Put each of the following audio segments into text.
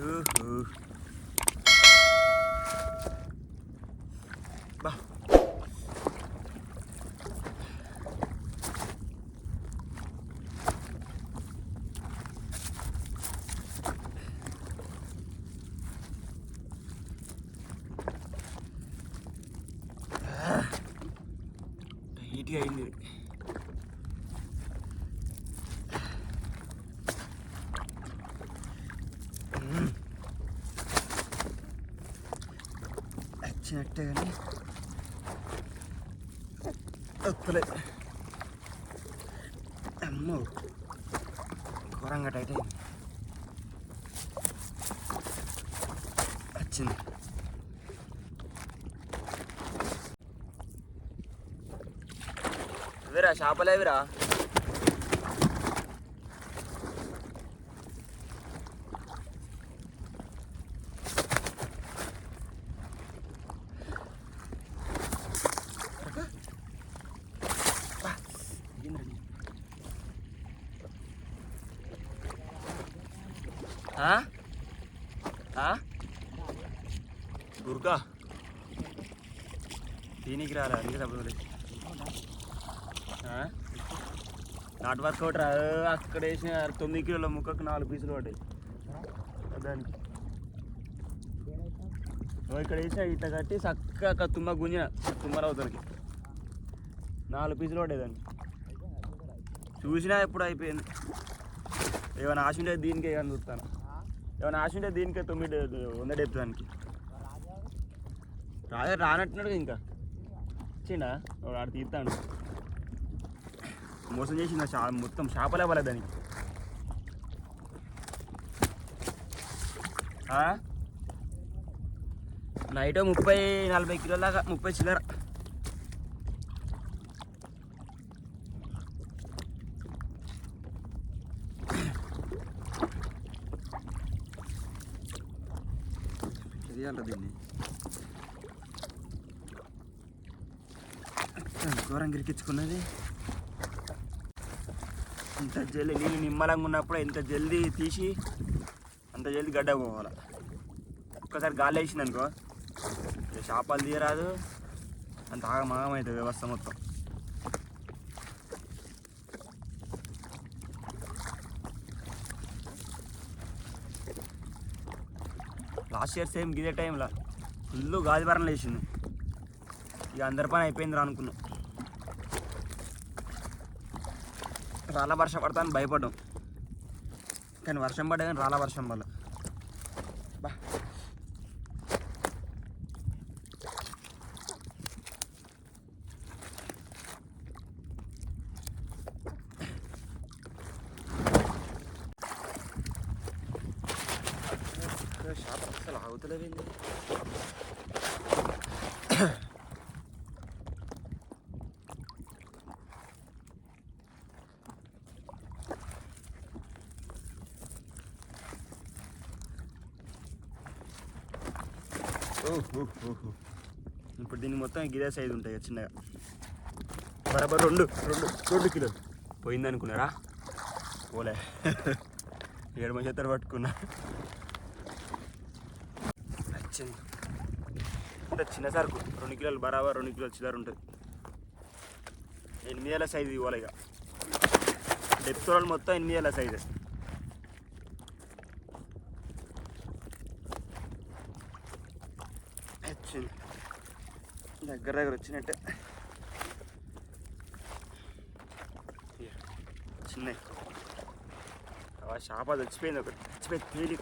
ఊహు. బా వచ్చినట్టే కానీ. వస్తలే అమ్మో. ఘోరంగా టైట్ అయింది. వచ్చింది. ఇవిరా చేపలు రారా? అందుకే తప్పదు నాటు వర్క్ ఒకటి రా. అక్కడ వేసిన తొమ్మిది కిలోల ముక్కకు నాలుగు పీసులు పడ్డాయి. దానికి. ఇక్కడ వేసిన ఇట్లా కట్టి చక్కగా తుమ్మ గుంజిన. తుమ్మరవుతానికి నాలుగు పీసులు పడ్డాయి దానికి. చూసినా ఎప్పుడు అయిపోయింది. ఏమైనా ఆశ ఉంటే దీనికే కానీ చూస్తాను. ఏమైనా ఆశ ఉంటే దీనికే తొమ్మిది వంద డెప్పు దానికి. రాజా రానట్టున్నాడు ఇంకా. వచ్చిండా ఆడ తీస్తాడు. మోసం చేసింది షా మొత్తం షాపలే పడలేదు దానికి. నైట్ ముప్పై నలభై కిలోల దాకా ముప్పై చిల్లర. ఇది అంట దీన్ని. దూరం గిరికించుకున్నది ఇంత జల్దీ నీళ్ళు నిమ్మలంగా ఉన్నప్పుడు ఇంత జల్దీ తీసి అంత జల్దీ గడ్డ పోవాలి. ఒక్కసారి గాలి వేసింది అనుకో చేపలు తీయరాదు అంత ఆగమాగం అవుతుంది వ్యవస్థ మొత్తం. లాస్ట్ ఇయర్ సేమ్ గిదే టైంలో ఫుల్ గాలిపరం లేచింది ఇక అందరి పని అయిపోయింది రా అనుకున్నాం. రాళ్ళ వర్షం పడతాను భయపడ్డాం. కానీ వర్షం పడే కానీ రాళ్ళ వర్షం వల్ల బా. షాప్ అసలు ఆగుతలేవేంది ఇప్పుడు దీన్ని మొత్తం గిదే సైజు ఉంటాయి చిన్నగా. బరాబర్ రెండు రెండు రెండు కిలోలు. పోయింది అనుకున్నారా పోలే. ఏడు మంచి చేతలు పట్టుకున్నా. వచ్చింది అంటే చిన్న సరుకు. రెండు కిలోలు బరాబర్ రెండు కిలోలు చిల్లర ఉంటుంది. ఎనిమిదేళ్ళ సైజు ఇవ్వాలి ఇక. డెప్త్ మొత్తం ఎనిమిదేళ్ళ సైజు వచ్చింది దగ్గర దగ్గర వచ్చినట్టే. చిన్నవి ఆ షాప్ అది వచ్చిపోయింది ఒకటి. వచ్చిపోయి తేలి.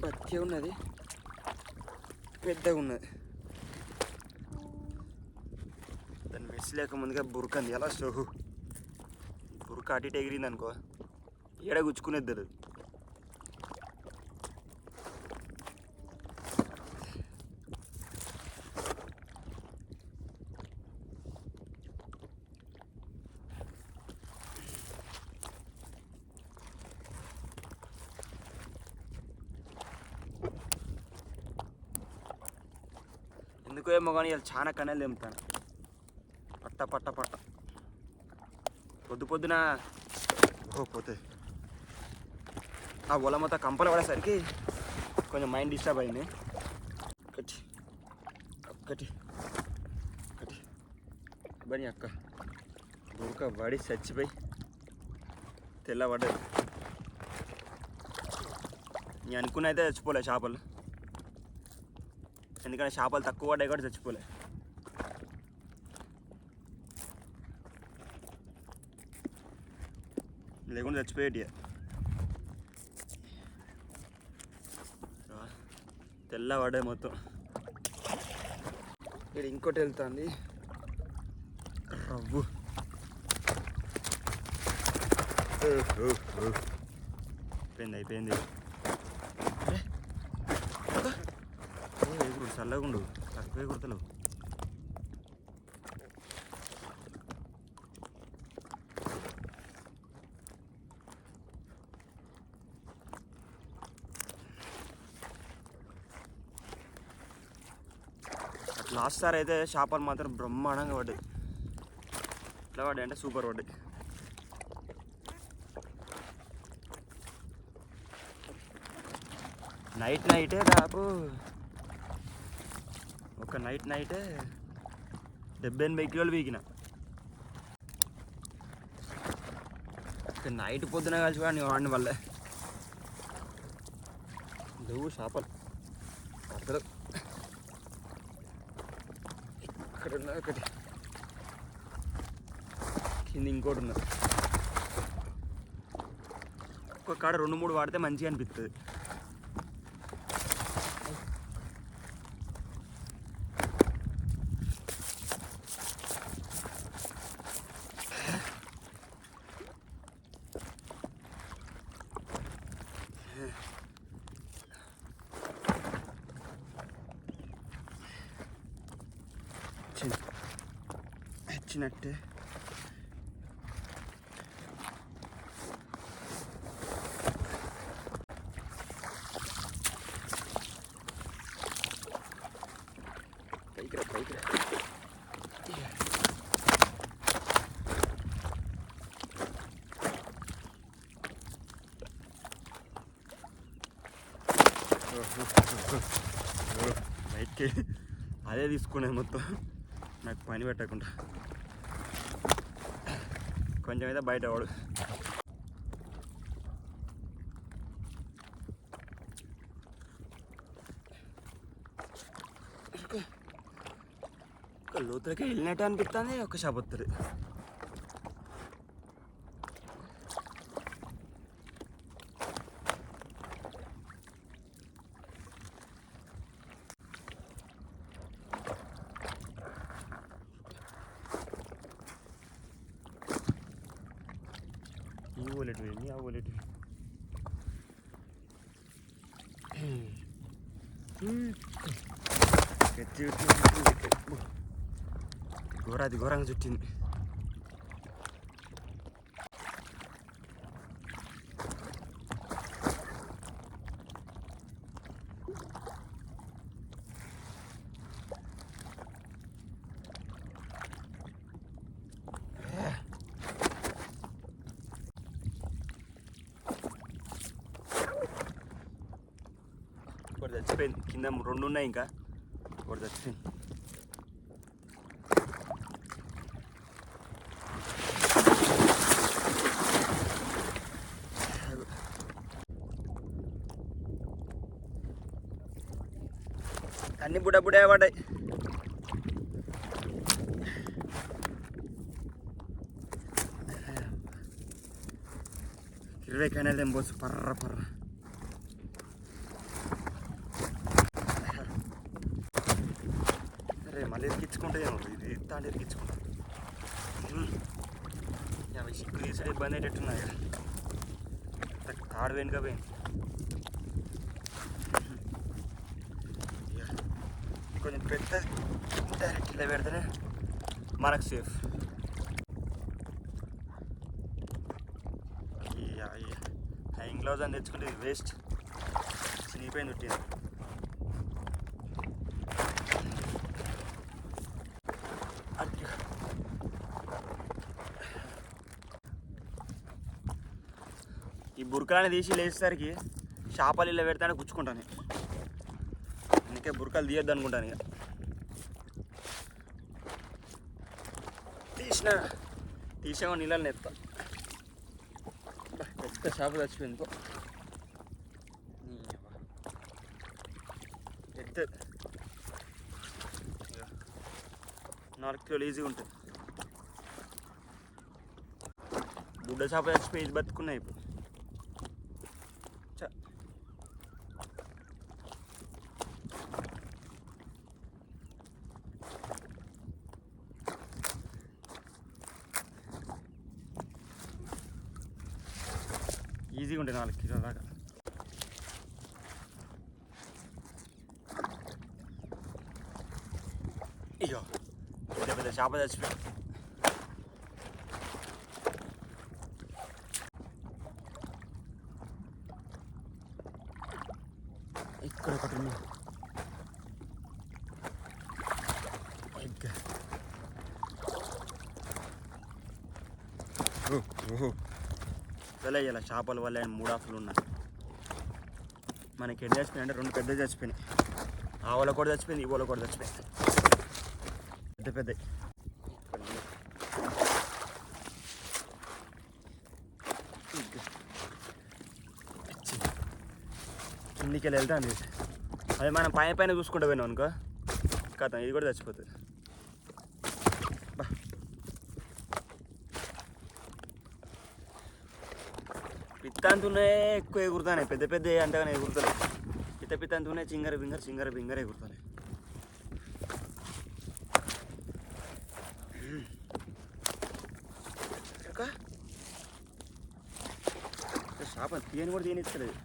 బతికే ఉన్నది. పెద్దగా ఉన్నది. దాన్ని మెస్ లేక ముందుగా బురకంది. ఎలా సోహు? బురక అటు ఇటు ఎగిరింది అనుకో. ఏడ గుచ్చుకునేది తెలియదు ఎందుకు ఏమో కానీ ఇలా చాలా కన్నెలు తెంపుతాను పట్ట పట్ట పట్ట. పొద్దు పొద్దున ఓ పోతే. ఆ ఒల మొత్తం కంపలు పడేసరికి కొంచెం మైండ్ డిస్టర్బ్ అయింది. ఒకటి ఒక్కటి ఒకటి బని అక్క దొరక పడి చచ్చిపోయి తెల్లబడ్డది. నేను అనుకున్న అయితే చచ్చిపోలే చేపలు. ఎందుకంటే చేపలు తక్కువ పడ్డాయి కూడా చచ్చిపోలే. లేకుండా చచ్చిపోయేటి తెల్ల పడే మొత్తం. ఇక్కడ ఇంకోటి వెళ్తుంది. రవ్వు. అయిపోయింది అయిపోయింది. చల్లగా ఉండు. తక్కువే కుడతలు. లాస్ట్ సార్ అయితే చేపలు మాత్రం బ్రహ్మాండంగా పడ్డాయి. ఎట్లా పడ్డాయి అంటే సూపర్ పడ్డాయి. నైట్ నైటే దాపు ఒక నైట్ నైటే డెబ్బై ఎనభై కిలోలు వీకిన. నైట్ పొద్దున కలిసి వాడిని వాడిని వల్లే. లేవు చేపలు. అసలు ఇక్కడ ఉన్నా ఒకటి కింద ఇంకోటి ఉన్నా ఒక్క కాడ రెండు మూడు వాడితే మంచిగా అనిపిస్తుంది చిన్న వచ్చినట్టే పైకి రా పైకి రా బయటికి అదే తీసుకునేది మొత్తం. నాకు పని పెట్టకుండా. కొంచెం అయితే బయట వాడు. లోతులకి వెళ్ళినట్టు అనిపిస్తుంది ఒక షాప్ వస్తుంది ولد ويا يا ولد ويا كتير كتير كتير كتير كتير كتير كتير كتير చచ్చిపోయింది కింద రెండు ఉన్నాయి ఇంకా ఒకటి చచ్చిపోయింది అన్ని బుడ బుడే పడ్డాయి ఇరవై కైనాలు తెంపోసు పర్ర పర్ర మళ్ళీ ఎరికించుకుంటుందేమో ఇది తాండి ఎరికించుకుంటా. అవి సిక్కు తీసే ఇబ్బంది అయ్యేటట్టున్నాయి తాడు వెనుక పోయింది. ఇక కొంచెం పెద్ద డైరెక్ట్ ఇలా పెడితేనే మనకు సేఫ్. హ్యాంగ్ గ్లౌజ్ అని తెచ్చుకుంటే వేస్ట్ చినిగిపోయింది ఉట్టింది అది ఈ బురకలని తీసి లేచేసరికి చేపలు ఇలా పెడతానే గుచ్చుకుంటాను. అందుకే బురకలు తీయొద్దు అనుకుంటాను ఇక. తీసిన తీసామో నీళ్ళని నెత్తా. పెద్ద చేప చచ్చిపోయింది పెద్ద. నాలుగు కిలోలు ఈజీగా ఉంటుంది బుడ్డ చేప చచ్చిపోయి బతుకున్నాయి ఇప్పుడు. ఈజీగా ఉంటాయి నాలుగు కిలోల దాకా. ఇగో పెద్ద పెద్ద చేప చచ్చిపోయి వల్ల ఇలా చేపల వల్ల మూడు ఆఫ్లు ఉన్నాయి. మనకి ఎన్ని చచ్చిపోయినాయి అంటే రెండు పెద్ద చచ్చిపోయినాయి. ఆ వాళ్ళ కూడా చచ్చిపోయింది ఈ వాళ్ళ కూడా చచ్చిపోయింది. పెద్ద పెద్ద కిందికి వెళ్ళి వెళ్తా అండి అది మనం పైన పైన చూసుకుంటూ పోయినాం అనుకో కథ ఇది కూడా చచ్చిపోతుంది బా పిత్తాంతునే ఎక్కువ ఎగురుతానే పెద్ద పెద్ద అంతగానే ఎగురుతాయి పిత్త పిత్తాంతునే చింగర బింగర చింగర బింగర ఎగురుతాయి ఇంకా చేప తీయని కూడా తీయనిస్తలేదు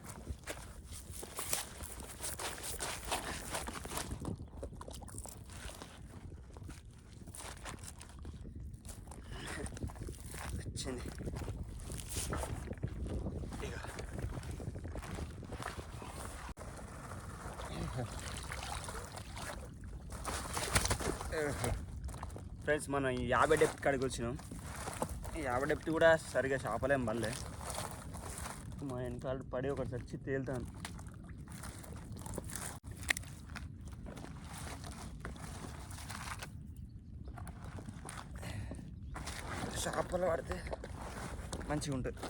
వచ్చింది ఇక ఫ్రెండ్స్ మనం యాభై డెప్త్ కాడికి వచ్చినాం. ఈ యాభై డెప్త్ కూడా సరిగా చేపలేం పడలే మా వెనకాల పడి ఒకటి చచ్చి తేలుతాను చేపలు పడితే మంచిగా ఉంటుంది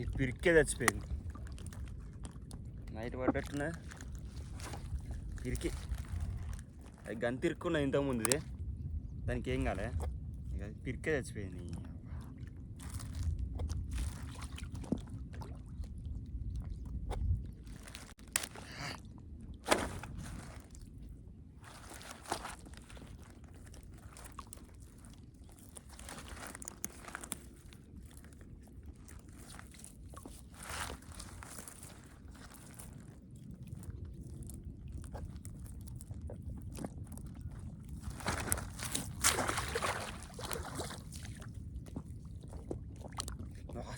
ఈ పిరికే చచ్చిపోయింది. నైట్ పడ్డట్టున్నా ఇరికి. అది గంతిరుక్కున్నా ఇంతకుముందు దానికి ఏం కాలే. ఇక అది పిరికే చచ్చిపోయింది.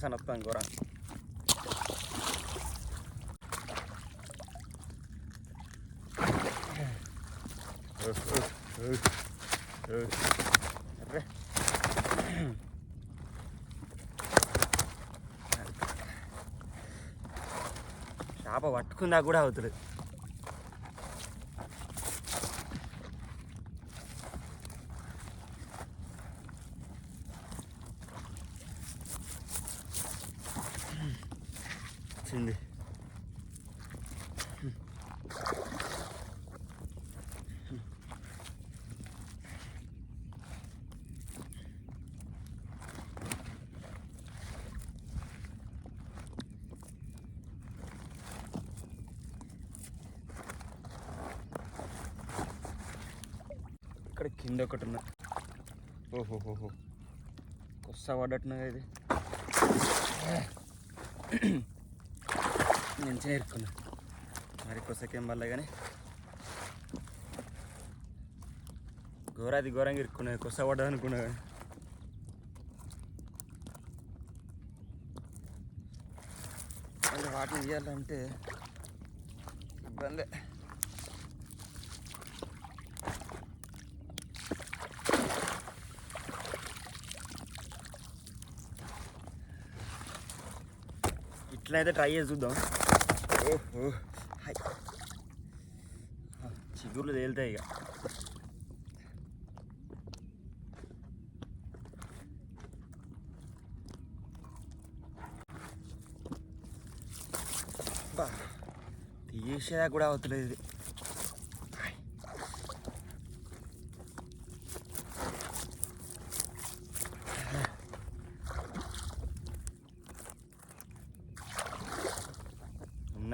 వాసన వస్తాను ఘోర చేప పట్టుకుందా కూడా అవుతుంది వచ్చింది. ఇక్కడ కింద ఒకటి ఉన్నా ఓహోహోహో. కొస్స పడ్డట్టున్నది ఇది. మంచిగా ఇరుక్కున్నా మరి కొసకేం వల్ల కానీ ఘోరాది ఘోరంగా ఇరుక్కున్నది కొస పడ్డది అనుకున్నా కానీ మళ్ళీ వాటిని తీయాలంటే ఇబ్బందే. ఇట్లయితే ట్రై చేసి చూద్దాం. చిగుర్లు తేలుతాయి ఇక బా తీసేదా కూడా అవుతలేదు ఇది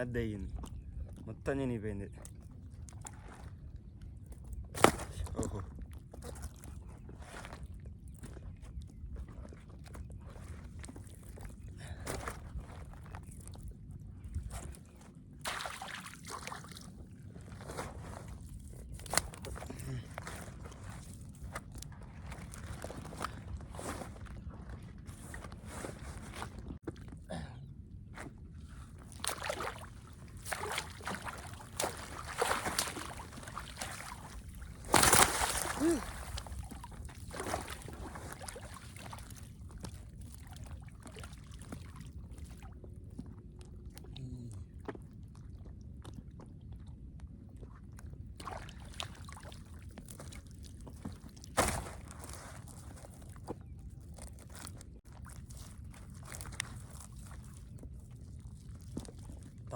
నద్ది అయ్యింది మొత్తం చనిపోయింది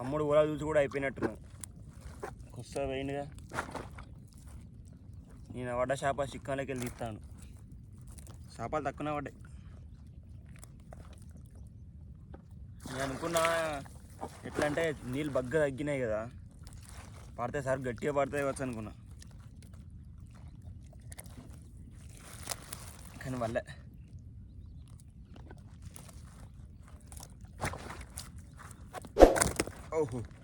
తమ్ముడు ఊరా చూసి కూడా అయిపోయినట్టున్నాను కొస్తా పోయిందిగా నేను పడ్డ చేప చిక్కాలకి వెళ్ళి తీస్తాను. చేపలు తక్కువనే పడ్డాయి. నేను అనుకున్నా ఎట్లా అంటే నీళ్ళు బగ్గ తగ్గినాయి కదా పడితే సార్ గట్టిగా పడతాయి వచ్చు అనుకున్నా. కానీ వల్లే Поздравку.